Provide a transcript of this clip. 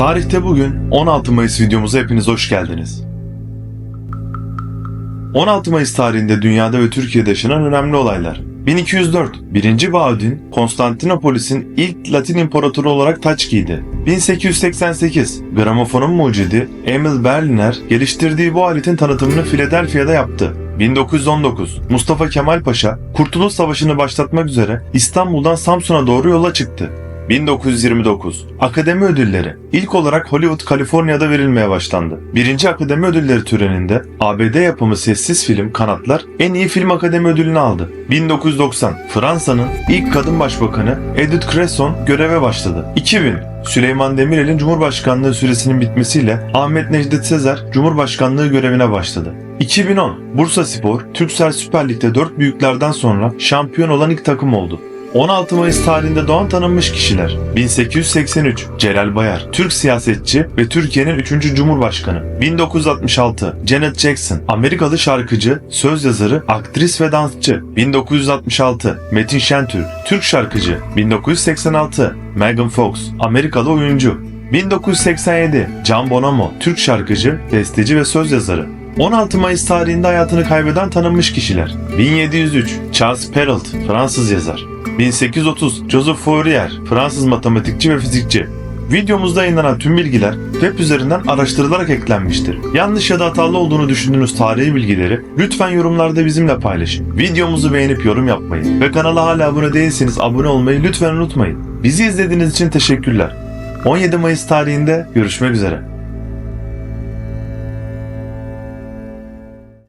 Tarihte bugün 16 Mayıs videomuza hepiniz hoş geldiniz. 16 Mayıs tarihinde dünyada ve Türkiye'de yaşanan önemli olaylar. 1204, 1. Baudin, Konstantinopolis'in ilk Latin imparatoru olarak taç giydi. 1888, gramofonun mucidi Emil Berliner geliştirdiği bu aletin tanıtımını Philadelphia'da yaptı. 1919, Mustafa Kemal Paşa, Kurtuluş Savaşı'nı başlatmak üzere İstanbul'dan Samsun'a doğru yola çıktı. 1929 Akademi Ödülleri ilk olarak Hollywood, Kaliforniya'da verilmeye başlandı. Birinci Akademi Ödülleri töreninde ABD yapımı sessiz film Kanatlar en iyi film akademi ödülünü aldı. 1990 Fransa'nın ilk kadın başbakanı Edith Cresson göreve başladı. 2000 Süleyman Demirel'in Cumhurbaşkanlığı süresinin bitmesiyle Ahmet Necdet Sezer Cumhurbaşkanlığı görevine başladı. 2010 Bursa Spor, Türksel Süper Lig'de 4 büyüklerden sonra şampiyon olan ilk takım oldu. 16 Mayıs tarihinde doğan tanınmış kişiler. 1883 Celal Bayar, Türk siyasetçi ve Türkiye'nin 3. Cumhurbaşkanı. 1966 Janet Jackson, Amerikalı şarkıcı, söz yazarı, aktris ve dansçı. 1966 Metin Şentürk, Türk şarkıcı. 1986 Megan Fox, Amerikalı oyuncu. 1987 Can Bonomo, Türk şarkıcı, besteci ve söz yazarı. 16 Mayıs tarihinde hayatını kaybeden tanınmış kişiler. 1703 Charles Perrault, Fransız yazar. 1830 Joseph Fourier, Fransız matematikçi ve fizikçi. Videomuzda yayınlanan tüm bilgiler web üzerinden araştırılarak eklenmiştir. Yanlış ya da hatalı olduğunu düşündüğünüz tarihi bilgileri lütfen yorumlarda bizimle paylaşın. Videomuzu beğenip yorum yapmayı ve kanala hala abone değilseniz abone olmayı lütfen unutmayın. Bizi izlediğiniz için teşekkürler. 17 Mayıs tarihinde görüşmek üzere.